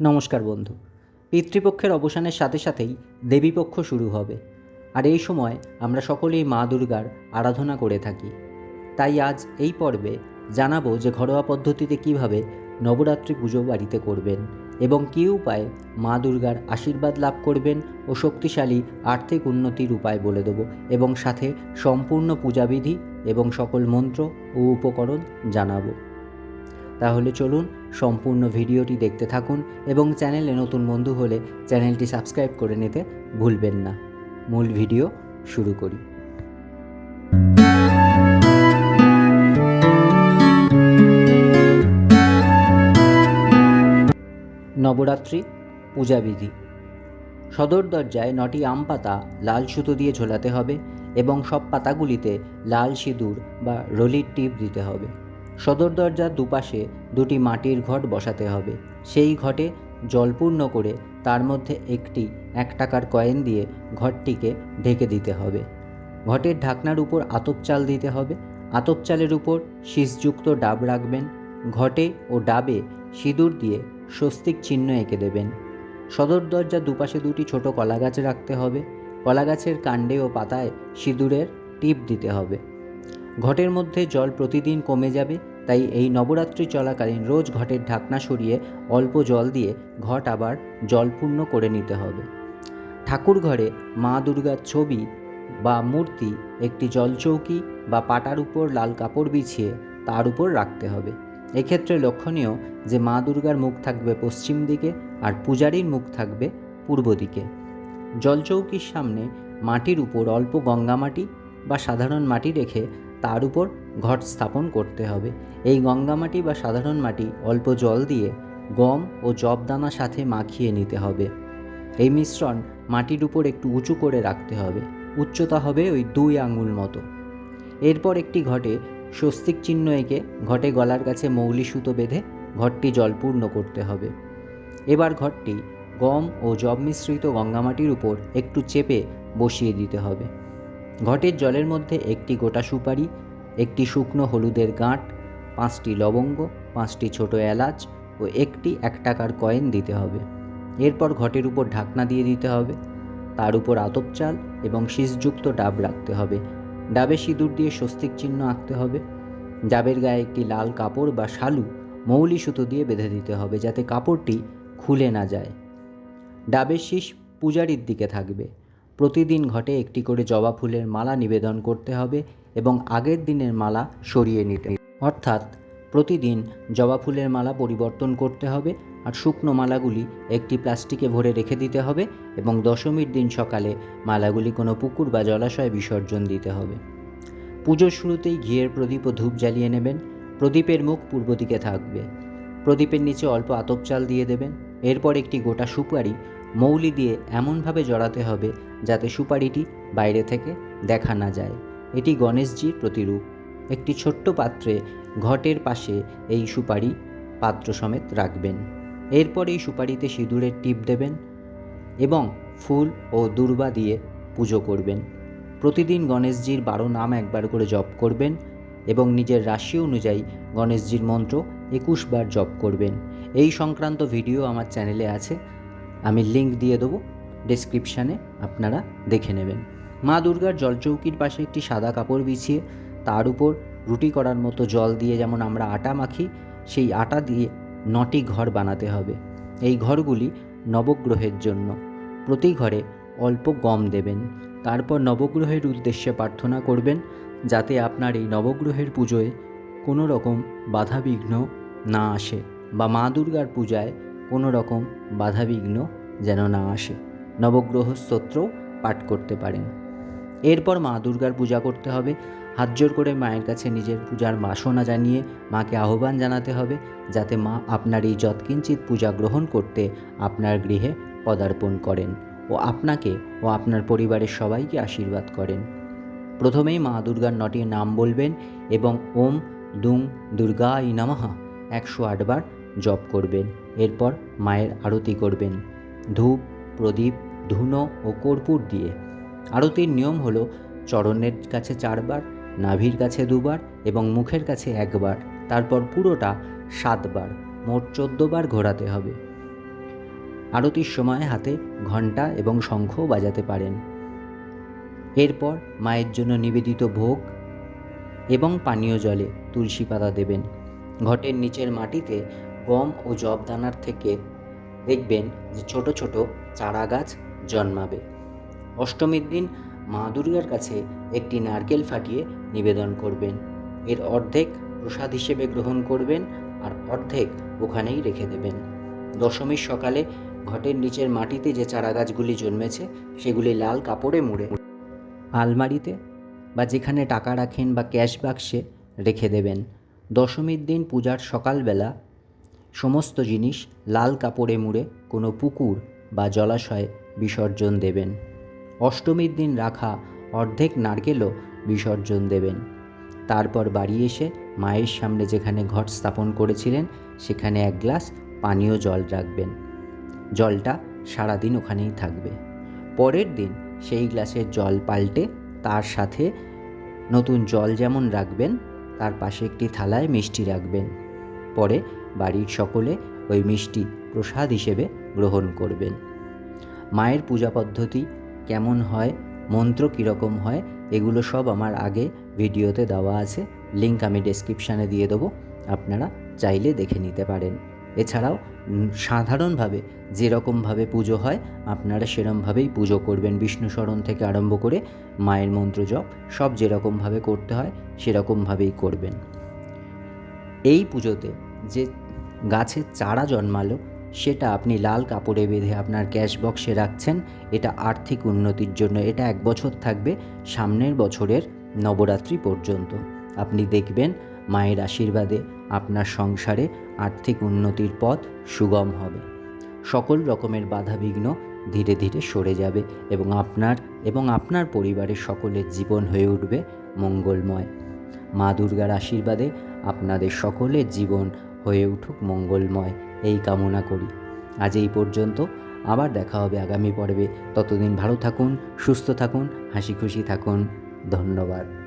নমস্কার বন্ধু। পিতৃপক্ষের অবসানের সাথে সাথেই দেবীপক্ষ শুরু হবে। আর এই সময় আমরা সকলেই মা দুর্গার আরাধনা করে থাকি। তাই আজ এই পর্বে জানাব যে ঘরোয়া পদ্ধতিতে কীভাবে নবরাত্রি পুজো বাড়িতে করবেন এবং কী উপায়ে মা দুর্গার আশীর্বাদ লাভ করবেন ও শক্তিশালী আর্থিক উন্নতির উপায় বলে দেবো এবং সাথে সম্পূর্ণ পূজাবিধি এবং সকল মন্ত্র ও উপকরণ জানাব। তাহলে চলুন সম্পূর্ণ ভিডিওটি দেখতে থাকুন এবং চ্যানেলে নতুন বন্ধু হলে চ্যানেলটি সাবস্ক্রাইব করে নিতে ভুলবেন না। মূল ভিডিও শুরু করি। নবরাত্রি, পূজাবিধি। সদর দরজায় নটি আম পাতা লাল সুতো দিয়ে ঝোলাতে হবে এবং সব পাতাগুলিতে লাল সিঁদুর বা রলির টিপ দিতে হবে। সদর দরজার দুপাশে দুটি মাটির ঘট বসাতে হবে। সেই ঘটে জলপূর্ণ করে তার মধ্যে একটি এক টাকার কয়েন দিয়ে ঘরটিকে ঢেকে দিতে হবে। ঘটের ঢাকনার উপর আতপ চাল দিতে হবে। আতপ চালের উপর শীষযুক্ত ডাব রাখবেন। ঘটে ও ডাবে সিঁদুর দিয়ে স্বস্তিক চিহ্ন এঁকে দেবেন। সদর দরজার দুপাশে দুটি ছোট কলা গাছ রাখতে হবে। কলা গাছের কাণ্ডে ও পাতায় সিঁদুরের টিপ দিতে হবে। ঘটের মধ্যে জল প্রতিদিন কমে যাবে। তাই এই নবরাত্রি চলাকালীন রোজ ঘটের ঢাকনা সরিয়ে অল্প জল দিয়ে ঘট আবার জলপূর্ণ করে নিতে হবে। ঠাকুর ঘরে মা দুর্গার ছবি বা মূর্তি, একটি জলচৌকি বা পাটার উপর লাল কাপড় বিছিয়ে তার উপর রাখতে হবে। এক্ষেত্রে লক্ষণীয় যে মা দুর্গার মুখ থাকবে পশ্চিম দিকে আর পূজারীর মুখ থাকবে পূর্ব দিকে। জলচৌকির সামনে মাটির উপর অল্প গঙ্গা মাটি বা সাধারণ মাটি রেখে তার উপর ঘট স্থাপন করতে হবে। এই গঙ্গা মাটি বা সাধারণ মাটি অল্প জল দিয়ে গম ও জব দানা সাথে মাখিয়ে নিতে হবে। এই মিশ্রণ মাটির উপর একটু উঁচু করে রাখতে হবে। উচ্চতা হবে ওই দুই আঙুল মতো। এরপর একটি ঘটে স্বস্তিক চিহ্ন এঁকে ঘটে গলার কাছে মৌলি সুতো বেঁধে ঘরটি জলপূর্ণ করতে হবে। এবার ঘরটি গম ও জব মিশ্রিত গঙ্গামাটির উপর একটু চেপে বসিয়ে দিতে হবে। ঘটের জলের মধ্যে একটি গোটা সুপারি একটি শুকনো হলুদের গাঁট, পাঁচটি লবঙ্গ, পাঁচটি ছোট এলাচ ও একটি এক টাকার কয়েন দিতে হবে। এরপর ঘটের উপর ঢাকনা দিয়ে দিতে হবে। তার উপর আতপ চাল এবং শীষযুক্ত ডাব রাখতে হবে। ডাবে সিঁদুর দিয়ে স্বস্তিক চিহ্ন আঁকতে হবে। ডাবের গায়ে একটি লাল কাপড় বা শালু মৌলি সুতো দিয়ে বেঁধে দিতে হবে যাতে কাপড়টি খুলে না যায়। ডাবের শীষ পূজারির দিকে থাকবে। প্রতিদিন ঘটে একটি করে জবা ফুলের মালা নিবেদন করতে হবে। এবং আগের দিনের মালা সরিয়ে নিতে। অর্থাৎ প্রতিদিন জবা ফুলের মালা পরিবর্তন করতে হবে আর শুকনো মালাগুলি একটি প্লাস্টিকে ভরে রেখে দিতে হবে এবং দশমীর দিন সকালে মালাগুলি কোনো পুকুর বা জলাশয়ে বিসর্জন দিতে হবে। পুজোর শুরুতেই ঘিয়ের প্রদীপ ও ধূপ জ্বালিয়ে নেবেন। প্রদীপের মুখ পূর্ব দিকে থাকবে। প্রদীপের নিচে অল্প আতপ চাল দিয়ে দেবেন। এরপর একটি গোটা সুপারি মৌলি দিয়ে এমনভাবে জড়াতে হবে যাতে সুপারিটি বাইরে থেকে দেখা না যায়। এটি গণেশজির প্রতিরূপ। একটি ছোট্ট পাত্রে ঘটের পাশে এই সুপারি পাত্র সমেত রাখবেন। এরপর এই সুপারিতে সিঁদুরের টিপ দেবেন এবং ফুল ও দুর্বা দিয়ে পুজো করবেন। প্রতিদিন গণেশজির বারো নাম একবার করে জপ করবেন এবং নিজের রাশি অনুযায়ী গণেশজির মন্ত্র একুশ বার জপ করবেন। এই সংক্রান্ত ভিডিও আমার চ্যানেলে আছে। আমি লিংক দিয়ে দেবো। ডেসক্রিপশানে আপনারা দেখে নেবেন। মা দুর্গার জলচৌকির পাশে একটি সাদা কাপড় বিছিয়ে তার উপর রুটি করার মতো জল দিয়ে যেমন আমরা আটা মাখি, সেই আটা দিয়ে নটি ঘর বানাতে হবে। এই ঘরগুলি নবগ্রহের জন্য। প্রতি ঘরে অল্প গম দেবেন। তারপর নবগ্রহের উদ্দেশ্যে প্রার্থনা করবেন যাতে আপনার এই নবগ্রহের পুজোয় কোনো রকম বাধাবিঘ্ন না আসে বা মা দুর্গার পূজায় কোনো রকম বাধাবিঘ্ন যেন না আসে। নবগ্রহ স্তোত্র পাঠ করতে পারেন। এরপর মা দুর্গার পূজা করতে হবে। হাত জোর করে মায়ের কাছে নিজের পূজার বাসনা জানিয়ে মাকে আহ্বান জানাতে হবে, যাতে মা আপনার এই যৎকিঞ্চিত পূজা গ্রহণ করতে আপনার গৃহে পদার্পণ করেন ও আপনাকে ও আপনার পরিবারের সবাইকে আশীর্বাদ করেন। প্রথমেই মা দুর্গার নটি নাম বলবেন এবং ওম দুং দুর্গা ই নমঃ একশো আটবার জপ করবেন। এরপর মায়ের আরতি করবেন। ধূপ, প্রদীপ, ধুনো ও কর্পূর দিয়ে আরতির নিয়ম হলো চরণের কাছে চারবার, নাভির কাছে দুবার এবং মুখের কাছে একবার, তারপর পুরোটা সাতবার, মোট চোদ্দবার ঘোরাতে হবে। আরতির সময় হাতে ঘণ্টা এবং শঙ্খও বাজাতে পারেন। এরপর মায়ের জন্য নিবেদিত ভোগ এবং পানীয় জলে তুলসী পাতা দেবেন। ঘটের নিচের মাটিতে গম ও জব দানার থেকে দেখবেন যে ছোট ছোট চারা গাছ জন্মাবে। অষ্টমীর দিন মা দুর্গার কাছে একটি নারকেল ফাটিয়ে নিবেদন করবেন। এর অর্ধেক প্রসাদ হিসেবে গ্রহণ করবেন আর অর্ধেক ওখানেই রেখে দেবেন। দশমীর সকালে ঘটের নিচের মাটিতে যে চারা গাছগুলি জন্মেছে, সেগুলি লাল কাপড়ে মুড়ে আলমারিতে বা যেখানে টাকা রাখেন বা ক্যাশ বাক্সে রেখে দেবেন। দশমীর দিন পূজার সকালবেলা সমস্ত জিনিস লাল কাপড়ে মুড়ে কোনো পুকুর বা জলাশয়ে বিসর্জন দেবেন। অষ্টমীর দিন রাখা অর্ধেক নারকেলও বিসর্জন দেবেন। তারপর বাড়ি এসে মায়ের সামনে যেখানে ঘট স্থাপন করেছিলেন, সেখানে এক গ্লাস পানীয় জল রাখবেন। জলটা সারাদিন ওখানেই থাকবে। পরের দিন সেই গ্লাসের জল পাল্টে তার সাথে নতুন জল যেমন রাখবেন, তার পাশে একটি থালায় মিষ্টি রাখবেন। পরে বাড়ির সকলে ওই মিষ্টি প্রসাদ হিসেবে গ্রহণ করবেন। মায়ের পূজা পদ্ধতি কেমন হয়, মন্ত্র কীরকম হয়, এগুলো সব আমার আগে ভিডিওতে দেওয়া আছে। লিঙ্ক আমি ডেসক্রিপশানে দিয়ে দেবো, আপনারা চাইলে দেখে নিতে পারেন। এছাড়াও সাধারণভাবে যেরকমভাবে পুজো হয়, আপনারা সেরমভাবেই পুজো করবেন। বিষ্ণু স্মরণ থেকে আরম্ভ করে মায়ের মন্ত্র জপ, সব যেরকমভাবে করতে হয়, সেরকমভাবেই করবেন। এই পুজোতে যে গাছের চারা জন্মালো সেটা আপনি লাল কাপড়ে বেঁধে আপনার ক্যাশ বক্সে রাখছেন, এটা আর্থিক উন্নতির জন্য, এটা এক বছর থাকবে, সামনের বছরের নবরাত্রি পর্যন্ত। আপনি দেখবেন মায়ের আশীর্বাদে আপনার সংসারে আর্থিক উন্নতির পথ সুগম হবে। সকল রকমের বাধাবিঘ্ন ধীরে ধীরে সরে যাবে এবং আপনার এবং আপনার পরিবারের সকলের জীবন হয়ে উঠবে মঙ্গলময়। মা দুর্গার আশীর্বাদে আপনাদের সকলের জীবন হয়ে উঠুক মঙ্গলময়। এই কামনা করি। আজ এই পর্যন্ত। আবার দেখা হবে আগামী পর্বে। ততদিন ভালো থাকুন, সুস্থ থাকুন, হাসি খুশি থাকুন। ধন্যবাদ।